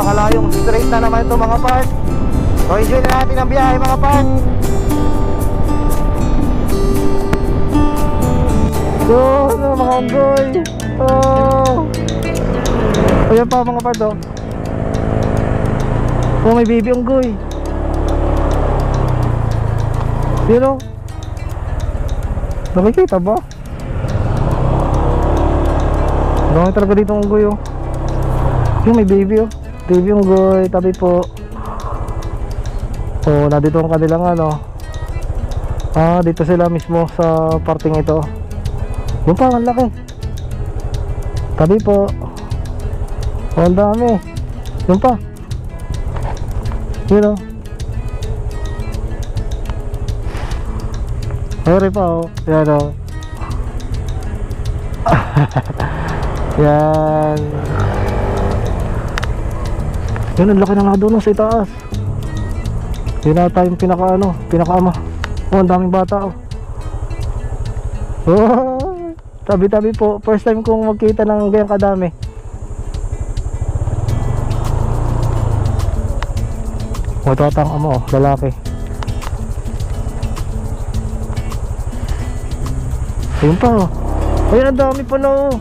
napakalayong. Straight na naman ito mga part so enjoy na natin ang biyahe mga part so ano mga unggoy oh. Ayan pa mga part oh. Oh may baby unggoy yun oh. Nakikita ba? Dami talaga dito unggoy oh. Yung may baby oh. Baby unggoy, tabi po. Oh, na dito ang kanilang ano. Ah, dito sila mismo sa parting ito. Yung pa, ang laki. Tabi po. Oh, ang dami. Yung pa. Yun oh. Sorry pa oh. Yan oh. Yan. Yan, ang laki na nga doon oh, sa itaas. Yun na tayo yung pinaka ano, pinaka ama. Oh, ang daming bata oh. Oh, tabi-tabi po. First time kong magkita ng ganyang kadami. Oh, ito ata ang ama oh, lalaki. Ayun pa oh. Ayun, ang dami pa na oh.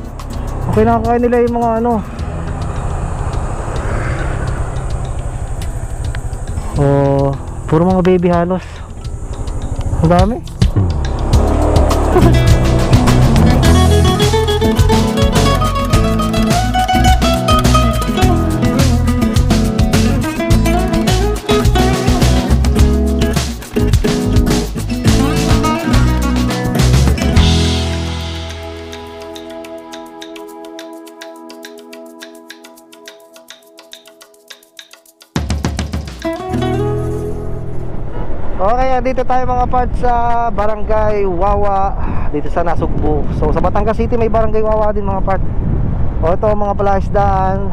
Okay, nakakain nila yung mga ano. Oh, puro mga baby halos. Ang dami. Okay, dito tayo mga parts sa Barangay Wawa dito sa Nasugbu. So sa Batangas City may Barangay Wawa din mga part. O ito mga palaisdaan.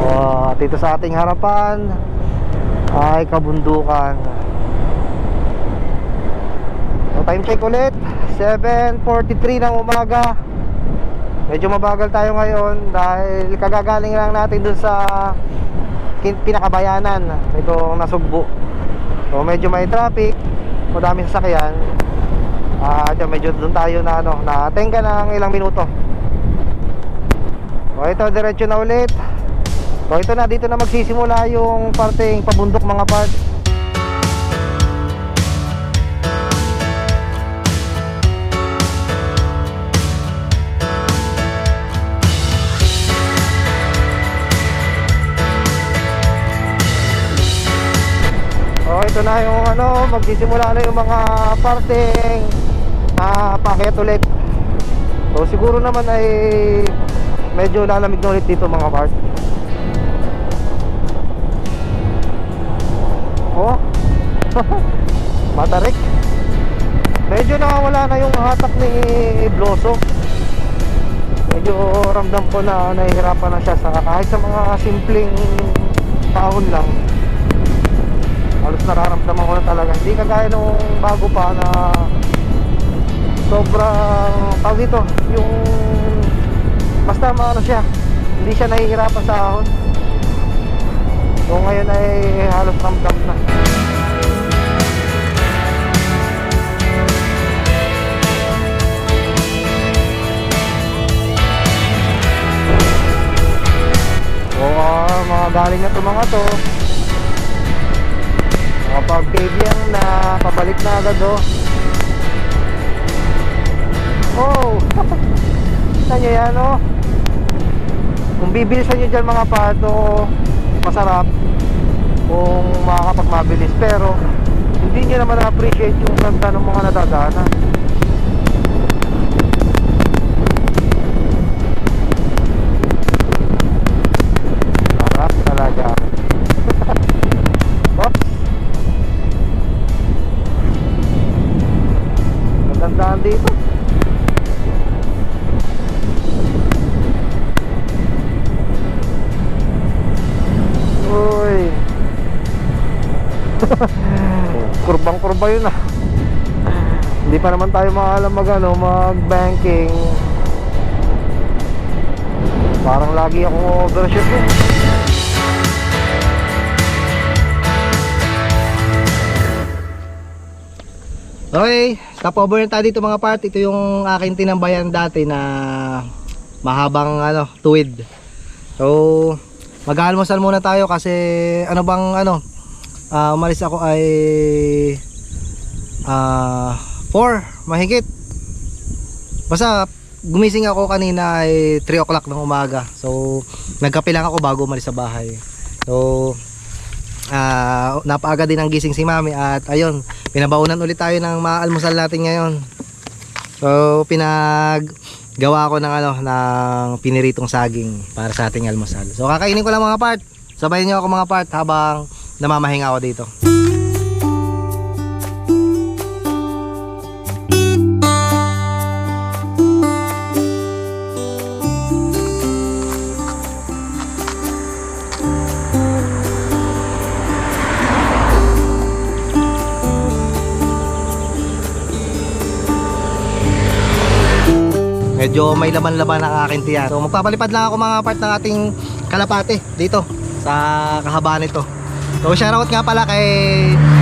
O dito sa ating harapan ay kabundukan. So time check ulit 7.43 ng umaga Medyo mabagal tayo ngayon dahil kagagaling lang natin dun sa pinakabayanan itong nasugbo so medyo may traffic madaming sasakyan. Ah uh, medyo doon tayo na ano na tenga ng ilang minuto. So ito diretso na ulit. So ito na dito na magsisimula yung parteng pabundok mga part ito na yung ano, magsisimula na yung mga parteng ah, packet ulit. So siguro naman ay medyo lalamig na ulit dito mga part. Oh. Matarik. Medyo nakawala na yung hatak ni Bloso. Medyo ramdam ko na nahihirapan na siya sa kahit sa mga simpleng taon lang halos nararamdaman ko na talaga. Hindi kagaya nung bago pa na sobrang tawag dito yung basta maano siya hindi siya nahihirapan sa ahon. So ngayon ay halos ramdam na. O ah, mga galing na to mga to kapag baby ang na pabalik na agad oh. Oh kita nyo yan oh. Kung bibilisan nyo dyan mga pato masarap. Kung makakapagmabilis pero hindi nyo naman na-appreciate yung ganda ng mga nadadaanan Kurbang-kurba yun ah. Hindi pa naman tayo maalam mag ano, mag banking. Parang lagi akong overshoot eh. Okay, stopover na tayo dito mga part. Ito yung aking tinambayan dati na mahabang ano, tuwid. So, mag-almusal muna tayo kasi ano bang ano, ah, umalis ako ay ah 4 mahigit. Basta gumising ako kanina ay 3 o'clock ng umaga. So, nagkape lang ako bago umalis sa bahay. So, ah napaaga din ang gising si mami at ayun, pinabaunan ulit tayo ng maalmusal natin ngayon. So, pinag gawa ko ng ano ng piniritong saging para sa ating almusal. So, kakainin ko lang mga part. Sabayan niyo ako mga part habang namamahinga ako dito. Medyo may laban-laban ang aking tiyan. So magpapalipad lang ako mga part ng ating kalapate dito sa kahabaan nito. So shoutout nga pala kay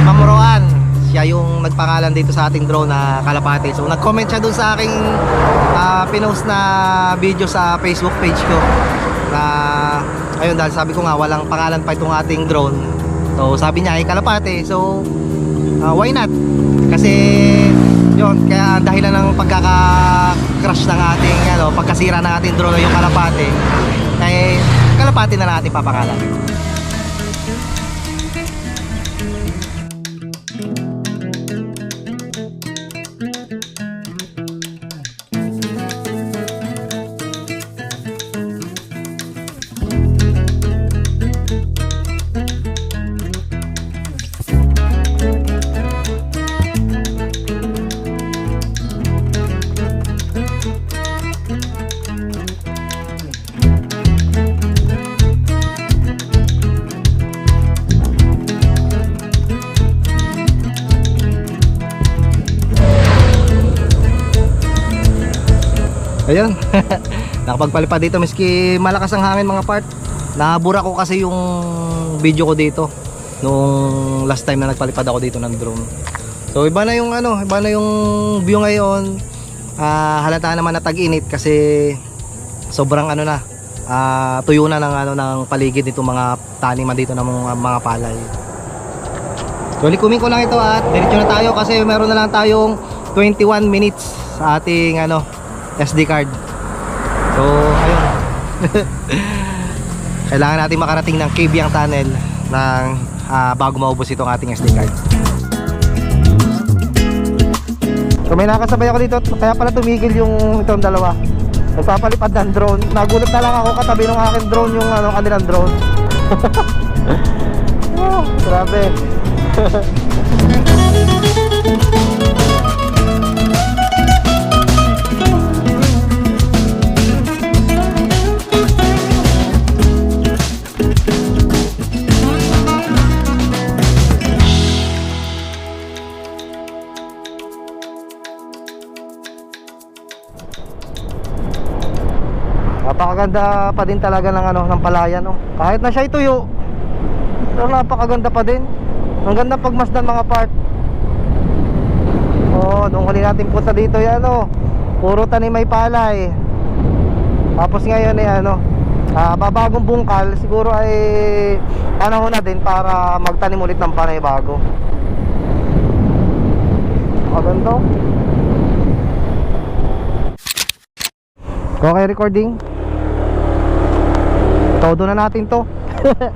Ma'am Roan. Siya yung nagpangalan dito sa ating drone na kalapate. So nag-comment siya dun sa aking ah, pinost na video sa Facebook page ko. Na ayun dahil sabi ko nga walang pangalan pa itong ating drone. So sabi niya ay kalapate. So ah, why not? Kasi yun, kaya ang dahilan ng pagkaka-crash ng ating ano, pagkasira ng ating drone yung kalapate ay kalapate na natin papakalan. Nakapagpalipad dito miski malakas ang hangin mga part. Nabura ko kasi yung video ko dito nung last time na nagpalipad ako dito ng drone. So iba na yung ano, iba na yung view ngayon. Ah, halata naman na tag-init kasi sobrang ano na. ah, tuyo na ng ano ng paligid nito mga taniman dito ng mga, mga palay. So likumin ko lang ito at diretso na tayo kasi meron na lang tayong 21 minutes sa ating ano SD card. So, ayun. Kailangan natin makarating ng Kabyang Tunnel ng ah, bago maubos itong ating SD card. So may nakasabay ako dito, kaya pala tumigil yung itong dalawa. Nagpapalipad ng drone. Nagulat na lang ako katabi ng aking drone yung ano, kanilang drone. oh, grabe. Napakaganda pa din talaga ng ano ng palayan no. Kahit na siya ituyo. Pero napakaganda pa din. Ang ganda pagmasdan mga part. Oh, nung huli natin punta dito yan ano. Puro tanim may palay. Tapos ngayon ay ano, ah, babagong bungkal siguro ay panahon na din para magtanim ulit ng panay bago. Maganda. Okay recording. Todo na natin to.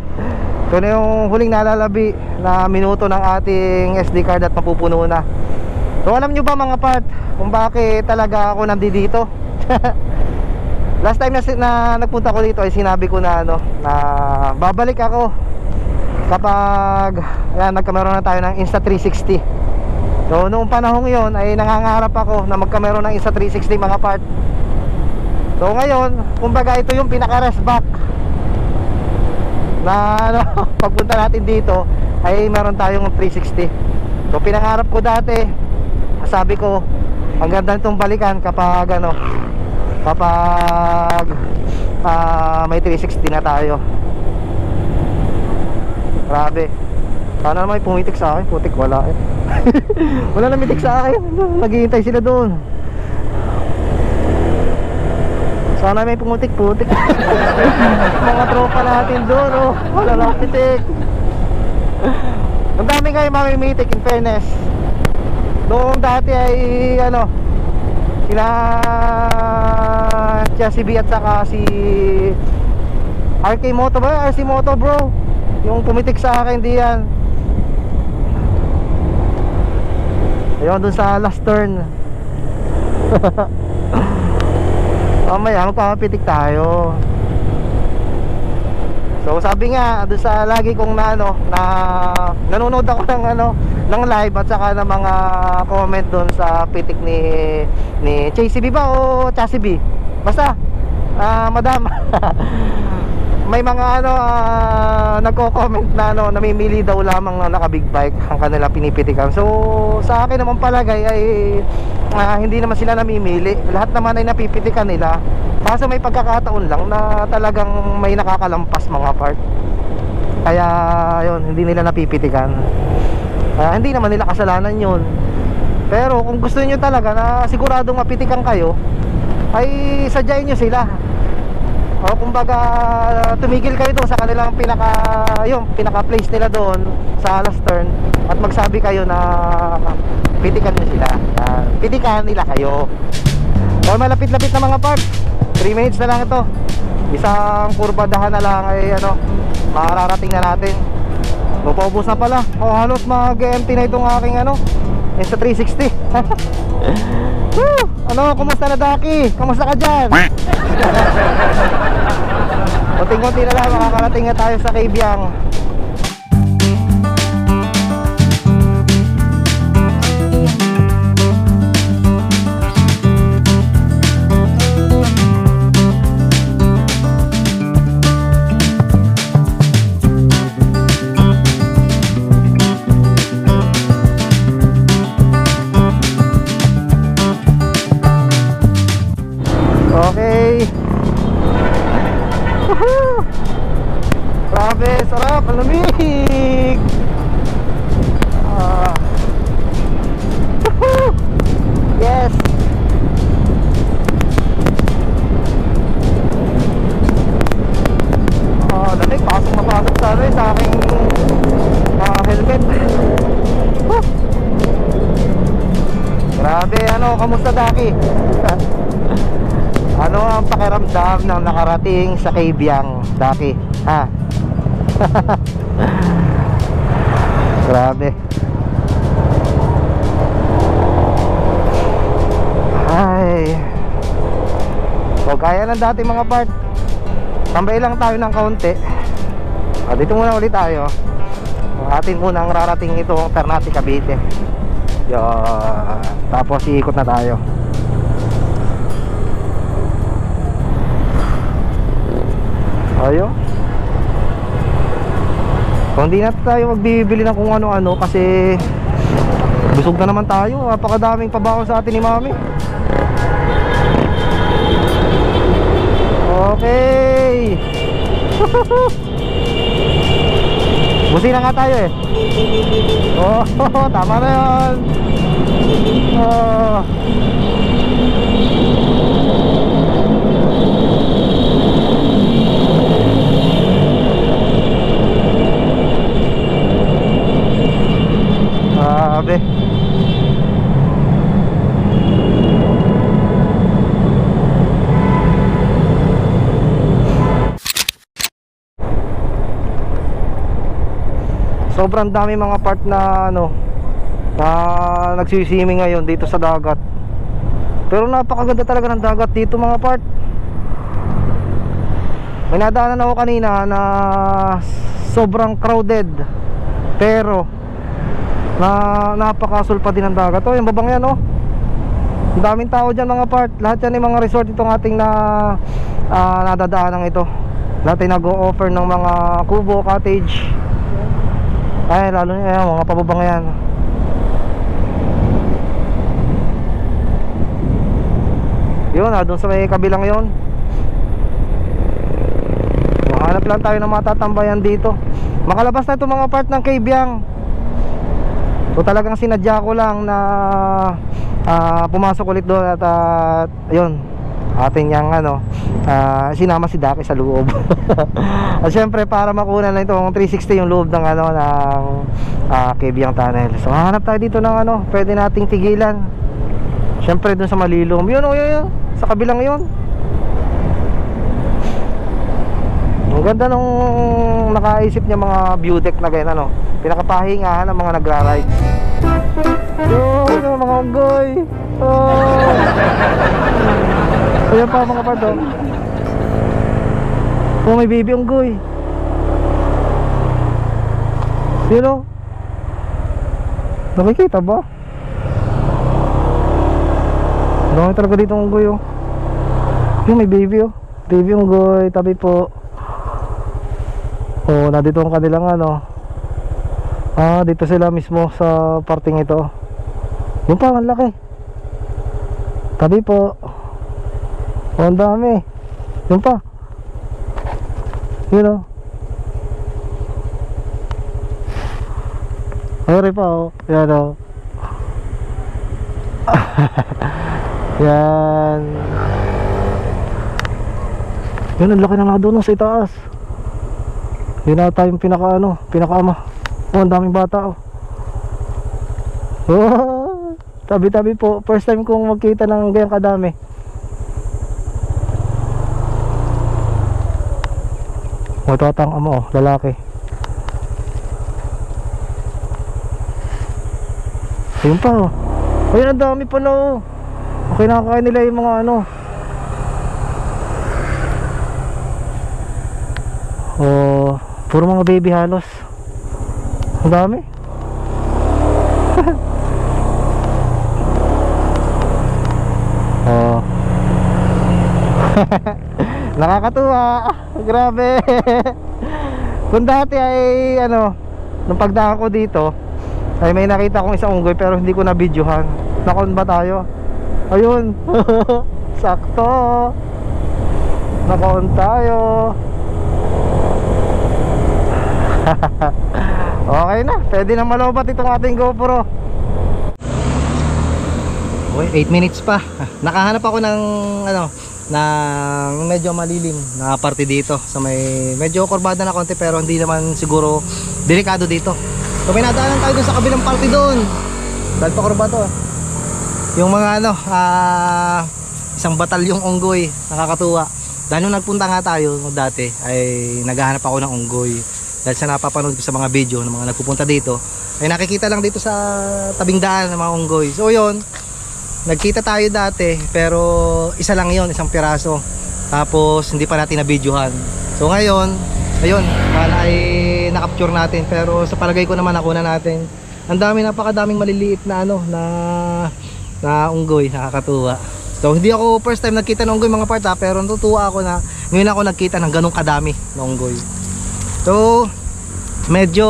Ito na yung huling nalalabi na minuto ng ating SD card at mapupuno na. So alam nyo ba mga part kung bakit talaga ako nandito? Last time na, na nagpunta ko dito ay sinabi ko na ano na babalik ako kapag yan, nagkameron na tayo ng Insta360. So noong panahong yon ay nangangarap ako na magkameron ng Insta360 mga part. So ngayon, kumbaga ito yung pinaka-rest back na ano, pagpunta natin dito ay meron tayong 360. So pinangarap ko dati, sabi ko, ang ganda nitong balikan kapag ano, kapag ah, may 360 na tayo. Grabe. Sana naman pumitik sa akin putik wala eh. Wala namitik sa akin. Naghihintay sila doon sana may pumutik-putik. Mga tropa natin doon oh. Wala lang pitik. Ang dami kayo mamimitik in fairness. Noong dati ay ano Sila si B at saka si RK Moto ba? RC Moto bro. Yung pumitik sa akin di yan. Ayun dun sa last turn Mamaya magpapapitik tayo So sabi nga doon sa lagi kong na ano na nanonood ako ng ano ng live at saka ng mga comment doon sa pitik ni ni JCB ba o Chasibi? Basta ah madam may mga ano ah, nagko-comment na ano namimili daw lamang na naka big bike ang kanila pinipitikan. So sa akin naman palagay ay ah, hindi naman sila namimili. Lahat naman ay napipitikan nila. Kaso may pagkakataon lang na talagang may nakakalampas mga part. Kaya yun, hindi nila napipitikan. Ah, hindi naman nila kasalanan yun. Pero kung gusto niyo talaga na siguradong mapitikan kayo, ay sadyain nyo sila. O kumbaga tumigil kayo doon sa kanilang pinaka yung pinaka place nila doon sa last turn at magsabi kayo na pitikan niyo sila. Ah, pitikan nila kayo. So malapit-lapit na mga part. 3 minutes na lang ito. Isang kurbadahan na lang ay ano, mararating na natin. Mapaubos na pala. O halos mag-empty na itong aking ano, Insta 360. Ano, kumusta na Daki? Kumusta ka dyan? Kunting-kunti na lang, makakarating na tayo sa Kabyang. Kamusta Daki? Ano ang pakiramdam ng nakarating sa Kabyang, Daki? Ha? Grabe. Ay. So, gaya ng dati mga part. Tambay lang tayo ng kaunti. Ah, dito muna ulit tayo. Atin muna ang rarating itong Ternate Cavite. Yan. Tapos iikot na tayo. Ayo. Kung hindi na tayo magbibili ng kung ano-ano kasi busog na naman tayo. Napakadaming pabaon sa atin ni Mami. Okay. Busi na nga tayo eh. Oh, tama na yun. Oh. Grabe. Sobrang dami mga part na ano na nagsiswimming ngayon dito sa dagat. Pero napakaganda talaga ng dagat dito mga part. May nadaanan ako kanina na sobrang crowded. Pero na napakasulpa din ng dagat. Oh, yung babang yan oh. Ang daming tao dyan mga part. Lahat yan yung mga resort itong ating na uh, nadadaanan ito. Lahat ay nag-o-offer ng mga kubo, cottage. Ay, lalo na yan, mga pababang yan. Yun, ah, doon sa may kabilang yon. hanap lang tayo ng matatambayan dito. Makalabas na itong mga part ng Kabyang so talagang sinadya ko lang na ah, pumasok ulit doon at ah, ayun atin yang ano ah, sinama si Daki sa loob. At syempre para makuha na itong 360 yung loob ng ano ng ah, Kabyang Tunnel. So hanap tayo dito ng ano pwede nating tigilan syempre dun sa malilom yun o yun, yun sa kabilang yun Ang ganda nung nakaisip niya mga view deck na ganyan ano. Pinakapahingahan ng mga nagra-ride. Yo, yung mga unggoy. Oh. Ayan pa mga pado. Oh, may baby unggoy. Sino? Nakikita ba? Dami talaga dito unggoy oh. Yung may baby oh. Baby unggoy, tabi po. Oh, nandito ang kanilang ano. Ah, dito sila mismo sa parting ito. Yung pa, ang laki. Tabi po. Oh, ang dami. Yung pa. Yun oh. Ayun pa oh. Yan oh. Yan. Yun, ang laki ng nadoon sa itaas. Yun na tayong pinaka ano, pinakaama. Oh, ang daming bata oh. Oh, tabi-tabi po. First time kong magkita ng ganyan kadami. Oh, ito ata ang ama oh, lalaki. Ayun pa oh. Ayun, ang dami pa na oh. Okay, nakakain nila yung mga ano. Oh, puro mga baby halos. Ang dami. oh. Nakakatuwa. Grabe. Kung dati ay ano, nung pagdaan ko dito, ay may nakita kong isang unggoy pero hindi ko na videohan. Nakon ba tayo? Ayun. Sakto. Nakon tayo. okay na, pwede na malobat itong ating GoPro. Okay, 8 minutes pa. Nakahanap ako ng ano, ng medyo malilim na parte dito sa may medyo kurbada na konti pero hindi naman siguro delikado dito. So may nadaanan tayo dun sa kabilang parte doon. Dahil pa kurba to. Yung mga ano, ah isang batalyong unggoy, nakakatuwa. Dahil nung nagpunta nga tayo dati ay naghahanap ako ng unggoy. Dahil sa napapanood ko sa mga video ng mga nagpupunta dito ay nakikita lang dito sa tabing daan ng mga unggoy. So yun nagkita tayo dati pero isa lang yon isang piraso. Tapos hindi pa natin na videohan so ngayon ayun wala ay nakapture natin. Pero sa palagay ko naman nakuna natin. Ang dami napakadaming maliliit na ano na na unggoy nakakatuwa. So hindi ako first time nagkita ng unggoy mga part ha, pero natutuwa ako na ngayon ako nagkita ng ganong kadami ng unggoy. So, medyo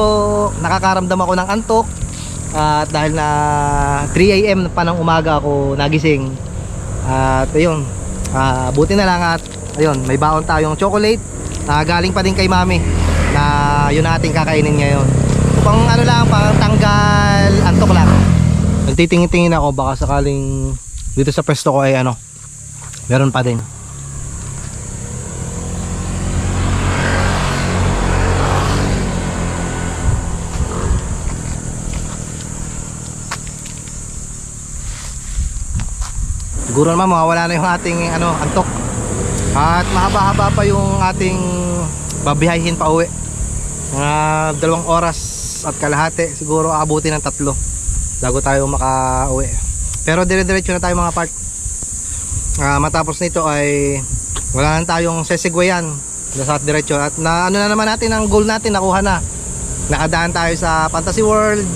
nakakaramdam ako ng antok at dahil na 3 a.m. pa ng umaga ako nagising. At ayun ah, buti na lang at ayun may baon tayong chocolate. Na galing pa din kay mami na yun natin kakainin ngayon. Pang ano lang pang tanggal antok lang nagtitingin-tingin ako baka sakaling dito sa pwesto ko ay ano meron pa din. Siguro naman mawawala na yung ating ano antok. At mahaba-haba pa yung ating babiyahin pa uwi. Mga dalawang oras at kalahati siguro aabutin ng tatlo bago tayo maka-uwi. Pero dire-diretso na tayo mga part. Ah, matapos nito ay wala na tayong sesigwayan. Sa diretso. At na ano na naman natin ang goal natin nakuha na. Nakadaan tayo sa Fantasy World.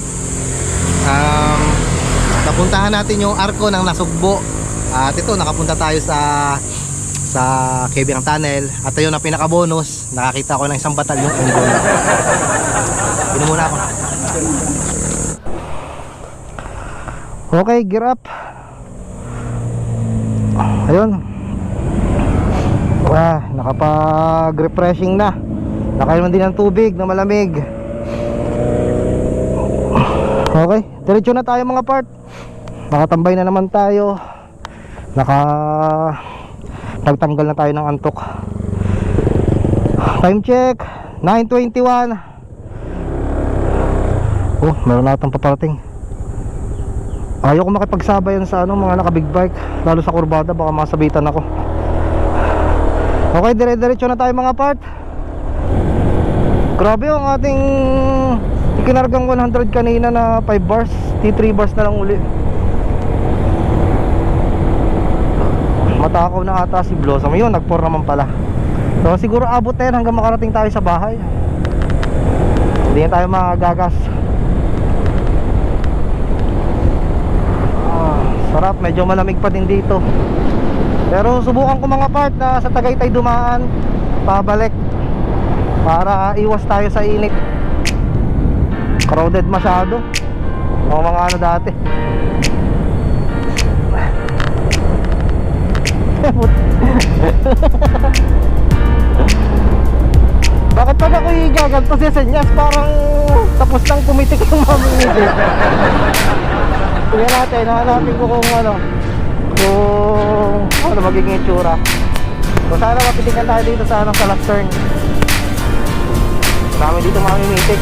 Um, napuntahan natin yung arko ng Nasugbo. At ito nakapunta tayo sa sa Kebiang Tunnel. At ayun ang pinaka bonus nakakita ko ng isang batalyong unggoy Inom muna ako Okay, gear up ayun ah, nakapag refreshing na Nakainom din ng tubig na malamig. Okay, diretso na tayo mga part. Nakatambay na naman tayo. Naka Nagtanggal na tayo ng antok. Time check 9:21. Oh, meron natang paparating. Ayaw ko makipagsabayan sa ano, mga naka big bike, lalo sa kurbada baka masabitan ako. Okay, dire-diretso na tayo mga part. Grabe yung ating ikinargang 100 kanina na 5 bars, T3 bars na lang uli. Matakaw na ata si Blossom. Yun, nag-4 naman pala. So siguro abot na yan hanggang makarating tayo sa bahay. Hindi tayo magagas. Ah, sarap, medyo malamig pa din dito. Pero subukan ko mga part na sa Tagaytay dumaan, pabalik para iwas tayo sa init. Crowded masyado. Mga mga ano dati. Bakit pag ako igaganto si Senyas parang tapos lang pumitik yung mamimili Tingnan natin, hanapin ko kung ano. Kung ano magiging itsura. So sana mapitikan tayo dito sa, ano, sa last turn. Marami dito mamimitik